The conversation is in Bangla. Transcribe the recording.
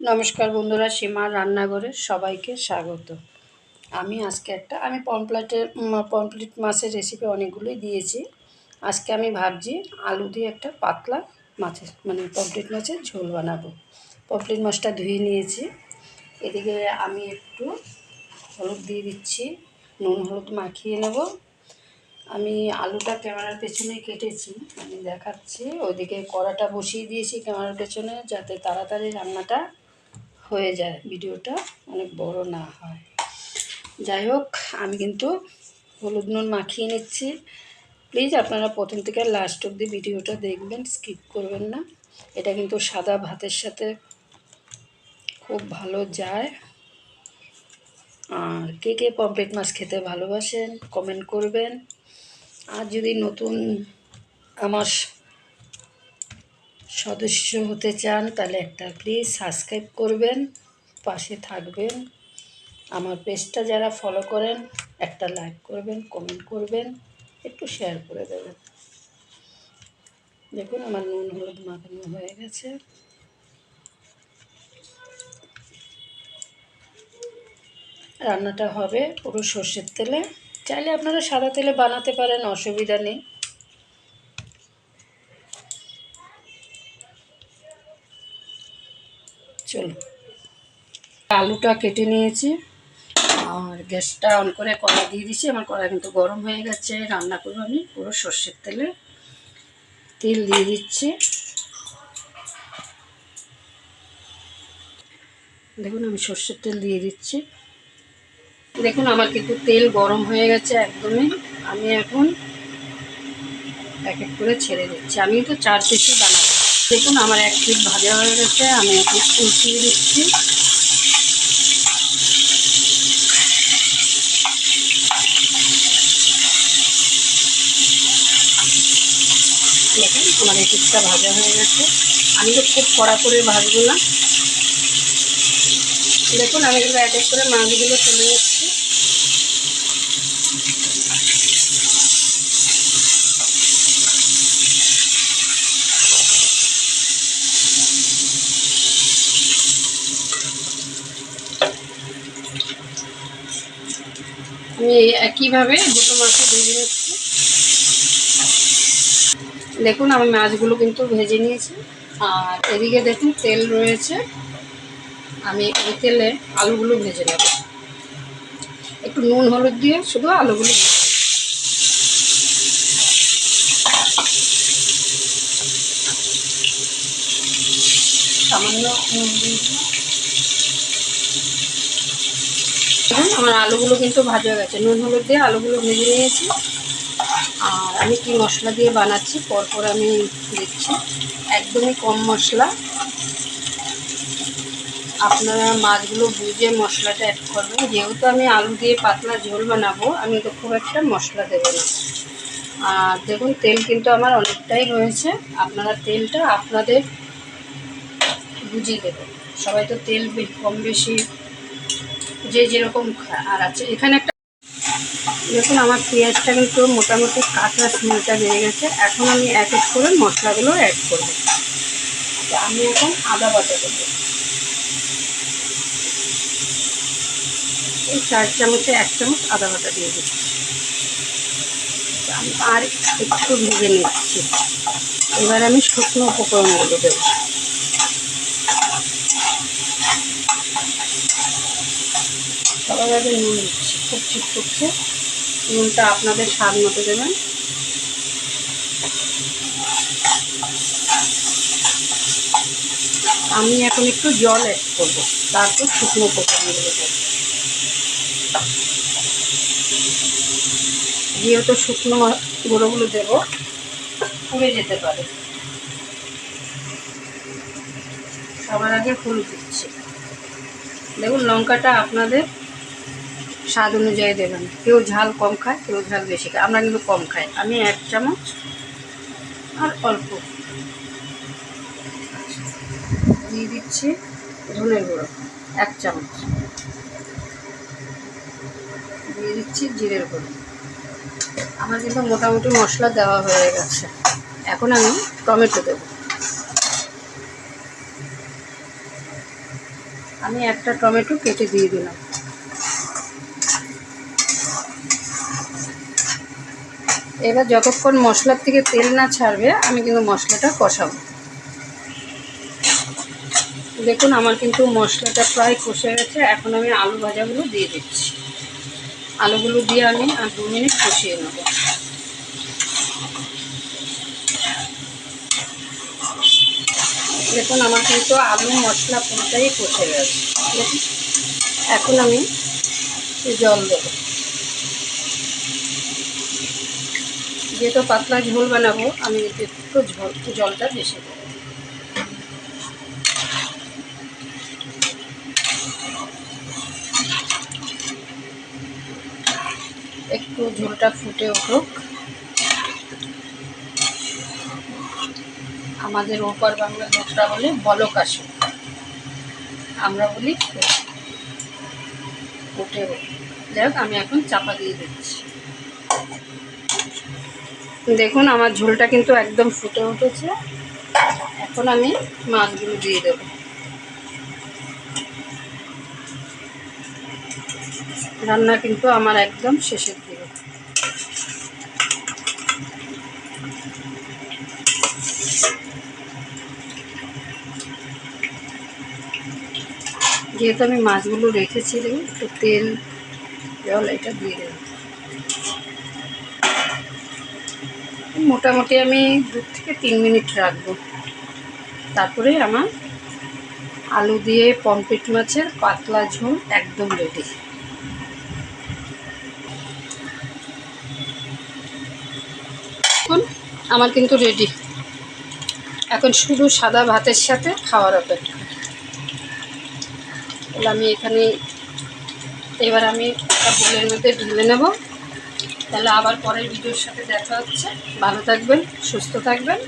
নমস্কার বন্ধুরা, সীমার রান্নাঘরে সবাইকে স্বাগত। আমি আজকে একটা, আমি পমপ্লেটের পমপ্লেট মাছের রেসিপি অনেকগুলোই দিয়েছি। আজকে আমি ভাবছি আলু দিয়ে একটা পাতলা মাছের মানে পমপ্লেট মাছের ঝোল বানাবো। পমপ্লেট মাছটা ধুয়ে নিয়েছি। এদিকে আমি একটু হলুদ দিয়ে দিচ্ছি, নুন হলুদ মাখিয়ে নেব। আমি আলুটা ক্যামেরার পেছনে কেটেছি, আমি দেখাচ্ছি। ওইদিকে কড়াটা বসিয়ে দিয়েছি ক্যামেরার পেছনে, যাতে তাড়াতাড়ি রান্নাটা হয়ে যায় ভিডিওটা, অনেক বড় না হয়। যাই হোক, আমি কিন্তু হলুদ নুন মাখিয়ে নিচ্ছি। প্লিজ আপনারা প্রথম থেকে লাস্ট অব্দি ভিডিওটা দেখবেন স্কিপ করবেন না। এটা কিন্তু সাদা ভাতের সাথে খুব ভালো যায়। আর কে কে পম্পেট মাছ খেতে ভালোবাসেন কমেন্ট করবেন। আর যদি নতুন আমার সদস্য হতে চান, তাহলে একটা প্লিজ সাবস্ক্রাইব করবেন, পাশে থাকবেন। আমার পেজটা যারা ফলো করেন, একটা লাইক করবেন কমেন্ট করবেন, একটু শেয়ার করে দেবেন। দেখুন, আমার নুন হলুদ মাখানো হয়ে গেছে। রান্নাটা হবে পুরো সর্ষের তেলে। চাইলে আপনারা সাদা তেলে বানাতে পারেন, অসুবিধা নেই। চলো। আলুটা কেটে নিয়েছি। আর গ্যাসটা অন করে কড়া দিয়ে দিচ্ছি আমার কড়া কিন্তু গরম হয়ে গেছে। রান্না করব আমি পুরো সর্ষের তেলে। তেল দিয়ে দিচ্ছি। দেখুন, আমি সর্ষের তেল দিয়ে দিচ্ছি। দেখুন, আমার কিন্তু তেল গরম হয়ে গেছে একদমই। আমি এখন এক এক করে ছেড়ে দিচ্ছি। আমি তো চার বানাবো দেখুন, আমার এক পিস ভাজা হয়ে গেছে, আমি এখন উল্টিয়ে দিচ্ছি। দেখুন, আমার এই পিসটা ভাজা হয়ে গেছে। আমি তো খুব কড়া করে ভাজবো না। দেখুন, আমি এগুলো এক এক করে মাছগুলো চলে নিচ্ছি। আমি একইভাবে দুটো মাছও ভেজে নিচ্ছি। দেখুন, আমি মাছগুলো কিন্তু ভেজে নিয়েছি। আর এদিকে দেখুন, তেল রয়েছে। আমি ওই তেলে আলুগুলো ভেজে নেব। একটু নুন, হলুদ দিয়ে শুধু আলুগুলো সামান্য নুন দিয়ে আমার আলুগুলো কিন্তু ভাজা গেছে। নুন, হলুদ দিয়ে আলুগুলো ভেজে নিয়েছি। আর আমি কি মশলা দিয়ে বানাচ্ছি, পরপর আমি দিচ্ছি। একদমই কম মশলা। আপনারা মাছগুলো বুঝে মশলাটা অ্যাড করবেন। যেহেতু আমি আলু দিয়ে পাতলা ঝোল বানাবো, আমি তো খুব একটা মশলা দেবো না। আর দেখুন, তেল কিন্তু আমার অনেকটাই রয়েছে। আপনারা তেলটা আপনাদের বুঝিয়ে দেবেন। সবাই তো তেল কম বেশি যে যেরকম আর আছে। এখানে একটা দেখুন, আমার পেঁয়াজটা কিন্তু মোটামুটি কাঁচা স্মেলটা বেড়ে গেছে। এখন আমি এক এক করে মশলাগুলো অ্যাড করব। আমি এখন আদা বাটা দেবো। এই চার চামচে এক চামচ আদা বাটা দিয়ে দিচ্ছি। আমি আর একটু ভেজে নিচ্ছি। এবার আমি শুকনো উপকরণগুলো দেবো। আগে নুন খুব ঠিক করছে। নুনটা আপনাদের স্বাদ মতো দেবেন। আমি এখন একটু জল অ্যাড করব। তারপর শুকনো উপকরণগুলো দেবো। যেহেতু শুকনো গুঁড়োগুলো দেবো, পুড়ে যেতে পারে। সবার আগে হলুদ দিচ্ছি। দেখুন, লঙ্কাটা আপনাদের স্বাদ অনুযায়ী দেবেন। কেউ ঝাল কম খায়, কেউ ঝাল বেশি খায়। আমরা কিন্তু কম খাই। আমি এক চামচ আর অল্প। দিয়ে দিচ্ছি ধনের গুঁড়ো, এক চামচ। দিয়ে দিচ্ছি জিরের গুঁড়ো। আমার কিন্তু মোটামুটি মশলা দেওয়া হয়ে গেছে। এখন আমি টমেটো দেবো। আমি একটা টমেটো কেটে দিয়ে দিলাম। এবার যতক্ষণ মশলার থেকে তেল না ছাড়বে, আমি কিন্তু মশলাটা কষাবো। দেখুন, আমার কিন্তু মশলাটা প্রায় কষে গেছে। এখন আমি আলু ভাজাগুলো দিয়ে দিচ্ছি। আলুগুলো দিয়ে আমি আর দু মিনিট কষিয়ে নেব। দেখুন, আমার কিন্তু আলু মশলা পুরোটাই কষে গেছে। দেখুন, এখন আমি জল দেবো। যেহেতু পাতলা ঝোল বানাবো, আমি একটু ঝোল, জলটা বেশি দেবো। একটু ঝোলটা ফুটে উঠুক। আমাদের ওপার বাংলা লোকরা বলে, বলক আসে আমরা বলি, ফুটে যাই আমি এখন চাপা দিয়ে দিচ্ছি। দেখুন, আমার ঝোলটা কিন্তু একদম ফুটে উঠেছে। এখন আমি মাছগুলো দিয়ে দেবো। রান্না কিন্তু আমার একদম শেষের দিকে। যেহেতু আমি মাছগুলো রেখেছি দেখুন একটু তেল, জল, এটা দিয়ে দেবো। মোটামুটি আমি দু থেকে তিন মিনিট রাখব। তারপরে আমার আলু দিয়ে পমফ্রেট মাছের পাতলা ঝোল একদম রেডি দেখুন আমার কিন্তু রেডি এখন শুধু সাদা ভাতের সাথে খাওয়ার অপেক্ষা। আমি এখানে, এবার আমি একটা বুলের মধ্যে ঢেলে নেব। তাহলে আবার পরের ভিডিওর সাথে দেখা হচ্ছে। ভালো থাকবেন সুস্থ থাকবেন।